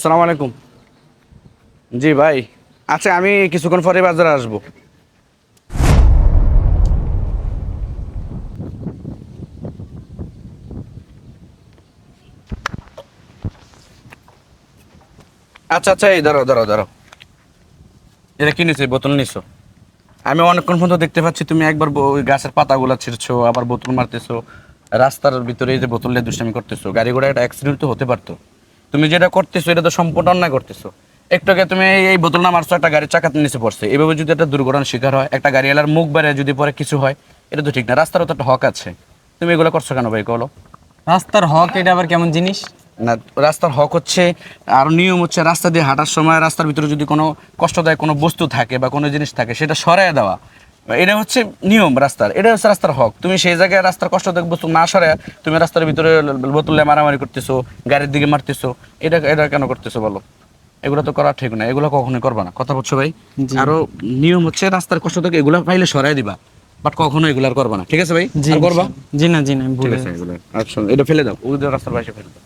আসসালামু আলাইকুম। জি ভাই আচ্ছা আমি কিছুক্ষণ পরে বাজারে আসব। আচ্ছা আচ্ছা এই ধরো ধরো ধরো। এটা কি নিছো? বোতল নিছো? আমি অনেকক্ষণ পর্যন্ত দেখতে পাচ্ছি, তুমি একবার ওই গাছের পাতাগুলো ছিঁড়ছো, আবার বোতল মারতেছো। রাস্তার ভিতরে এই যে বোতল নিয়ে দুষ্টামি করতেছো, গাড়ি ঘোড়া একটা অ্যাক্সিডেন্ট তো হতে পারতো। তুমি যেটা করতেছো এটা তো সম্পূর্ণ অন্যায় করতেছো। একটু আগে তুমি এই- বোতল না মারছো একটা গাড়ির চাকাতে নিচে পড়ছে। এভাবে যদি একটা দুর্ঘটনার শিকার হয় একটা গাড়ি এলার মুখ বেড়ে যদি পরে কিছু হয় এটা তো ঠিক না। রাস্তারও তো একটা হক আছে। তুমি এগুলো করছ কেন ভাই বলো রাস্তার হক এটা আবার কেমন জিনিস? না রাস্তার হক হচ্ছে আর নিয়ম হচ্ছে রাস্তা দিয়ে হাঁটার সময় রাস্তার ভিতরে যদি কোনো কষ্টদায়ক কোনো বস্তু থাকে বা কোনো জিনিস থাকে সেটা সরায় দেওয়া। এটা হচ্ছে নিয়ম রাস্তার। এটা হচ্ছে রাস্তার হক। তুমি সেই জায়গায় রাস্তার কষ্টদায়ক বস্তু না সরায় তুমি রাস্তার ভিতরে বোতলে মারামারি করতেছো গাড়ির দিকে মারতেছো। এটা এটা কেন করতেছো বলো? এগুলো তো করা ঠিক না এগুলো কখনোই করবা না। কথা বলছো ভাই? আরও নিয়ম হচ্ছে রাস্তার কষ্ট থেকে এগুলো পাইলে সরাই দিবা। বাট কখনো এগুলো আর করবা না। ঠিক আছে ভাই? আর করবা? জি। না জি না ঠিক ভুলে আচ্ছা এটা ফেলে দাও। ওই রাস্তার পাশে ফেলে দাও।